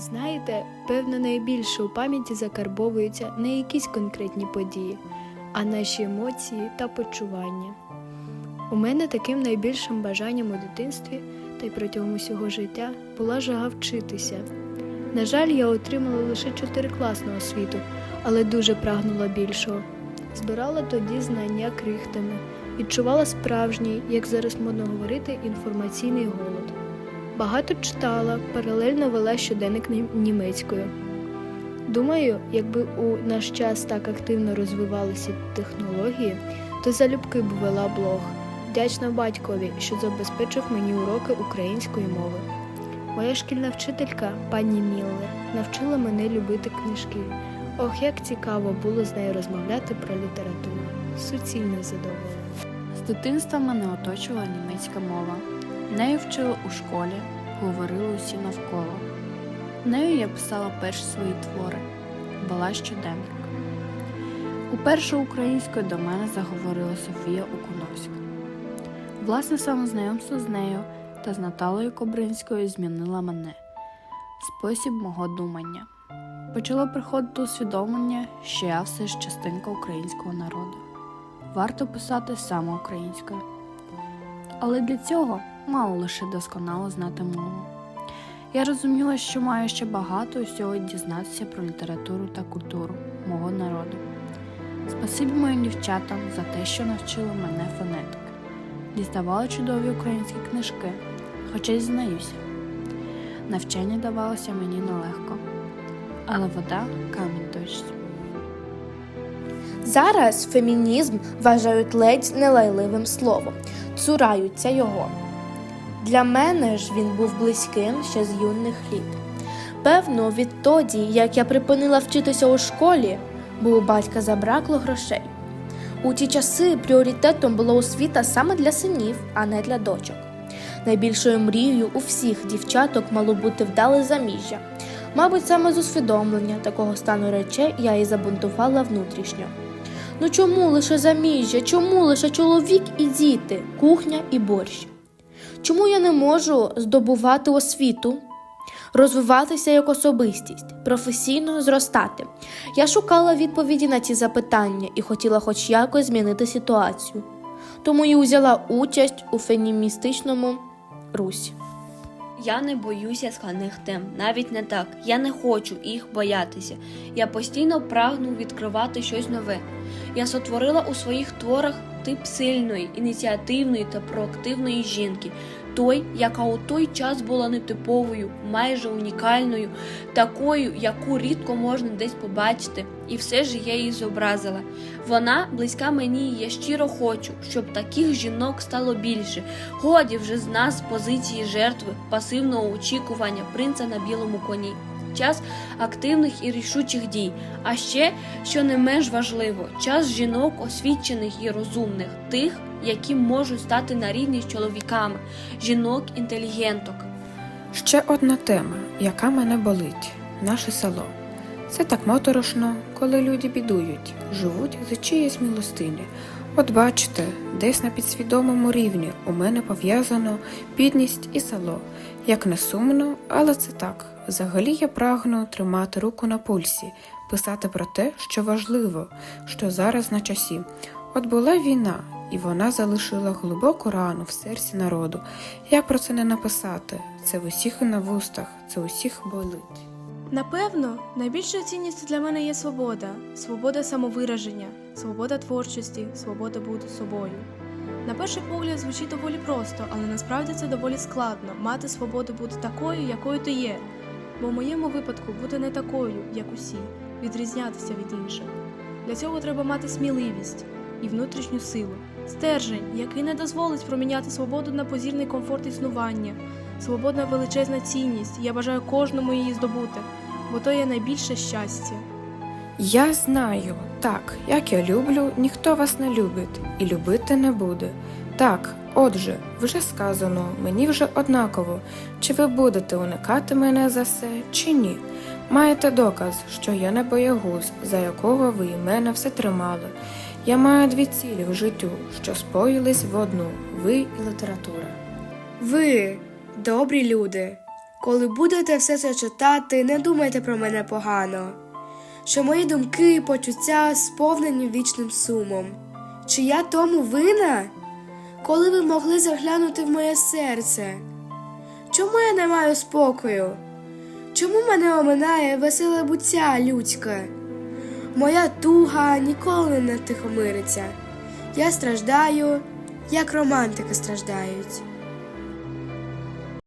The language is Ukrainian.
Знаєте, певно, найбільше у пам'яті закарбовуються не якісь конкретні події, а наші емоції та почування. У мене таким найбільшим бажанням у дитинстві та й протягом усього життя була жага вчитися. На жаль, я отримала лише чотирикласну освіту, але дуже прагнула більшого. Збирала тоді знання крихтами, відчувала справжній, як зараз модно говорити, інформаційний голод. Багато читала, паралельно вела щоденник німецькою. Думаю, якби у наш час так активно розвивалися технології, то залюбки б вела блог. Вдячна батькові, що забезпечив мені уроки української мови. Моя шкільна вчителька, пані Міллер, навчила мене любити книжки. Ох, як цікаво було з нею розмовляти про літературу. Суцільне задоволення. З дитинства мене оточувала німецька мова. Нею вчили у школі, говорили усі навколо. Нею я писала перші свої твори, була щоденник. Уперше українською до мене заговорила Софія Окуновська. Власне саме знайомство з нею та з Наталою Кобринською змінило мене, спосіб мого думання. Почало приходити усвідомлення, що я все ж частинка українського народу варто писати саме українською. Але для цього мало лише досконало знати мову. Я розуміла, що маю ще багато усього дізнатися про літературу та культуру мого народу. Спасибі моїм дівчатам за те, що навчили мене фонетики. Діставали чудові українські книжки, хоча й знаюся. Навчання давалося мені нелегко, але вода камінь точить. Зараз фемінізм вважають ледь нелайливим словом, цураються його. Для мене ж він був близьким ще з юних літ. Певно, відтоді, як я припинила вчитися у школі, бо у батька забракло грошей. У ті часи пріоритетом була освіта саме для синів, а не для дочок. Найбільшою мрією у всіх дівчаток мало бути вдале заміжжя. Мабуть, саме з усвідомлення такого стану речей я і забунтувала внутрішньо. Ну чому лише заміжжя? Чому лише чоловік і діти, кухня і борщ? Чому я не можу здобувати освіту, розвиватися як особистість, професійно зростати? Я шукала відповіді на ці запитання і хотіла хоч якось змінити ситуацію. Тому і узяла участь у феміністичному русі. Я не боюся складних тем, навіть не так. Я не хочу їх боятися. Я постійно прагну відкривати щось нове. Я сотворила у своїх творах тип сильної, ініціативної та проактивної жінки, той, яка у той час була нетиповою, майже унікальною, такою, яку рідко можна десь побачити, і все ж я її зобразила. Вона близька мені, і я щиро хочу, щоб таких жінок стало більше. Годі вже з нас позиції жертви, пасивного очікування принца на білому коні. Час активних і рішучих дій. А ще, що не менш важливо, час жінок освічених і розумних, тих, які можуть стати на рівні з чоловіками, жінок-інтелігенток. Ще одна тема, яка мене болить наше село. Це так моторошно, коли люди бідують, живуть за чиєсь милостині. От бачите, десь на підсвідомому рівні у мене пов'язано бідність і село. Як не сумно, але це так. Взагалі я прагну тримати руку на пульсі, писати про те, що важливо, що зараз на часі. От була війна, і вона залишила глибоку рану в серці народу. Як про це не написати? Це в усіх на вустах, це усіх болить. Напевно, найбільшою цінністю для мене є свобода, свобода самовираження, свобода творчості, свобода бути собою. На перший погляд звучить доволі просто, але насправді це доволі складно мати свободу бути такою, якою ти є. Бо в моєму випадку бути не такою, як усі, відрізнятися від інших. Для цього треба мати сміливість і внутрішню силу, стержень, який не дозволить проміняти свободу на позірний комфорт існування. Свобода величезна цінність, я бажаю кожному її здобути, бо то є найбільше щастя. Я знаю, так, як я люблю, ніхто вас не любить і любити не буде. Так, отже, вже сказано, мені вже однаково, чи ви будете уникати мене за це, чи ні. Маєте доказ, що я не боягуз, за якого ви і мене все тримали. Я маю дві цілі в життю, що споїлись в одну ви і література. Ви, добрі люди, Коли будете все це читати, не думайте про мене погано, що мої думки і почуття сповнені вічним сумом. Чи я тому вина? Коли ви могли заглянути в моє серце? Чому я не маю спокою? Чому мене оминає веселе буття людське? Моя туга ніколи не тихомириться. Я страждаю, як романтики страждають.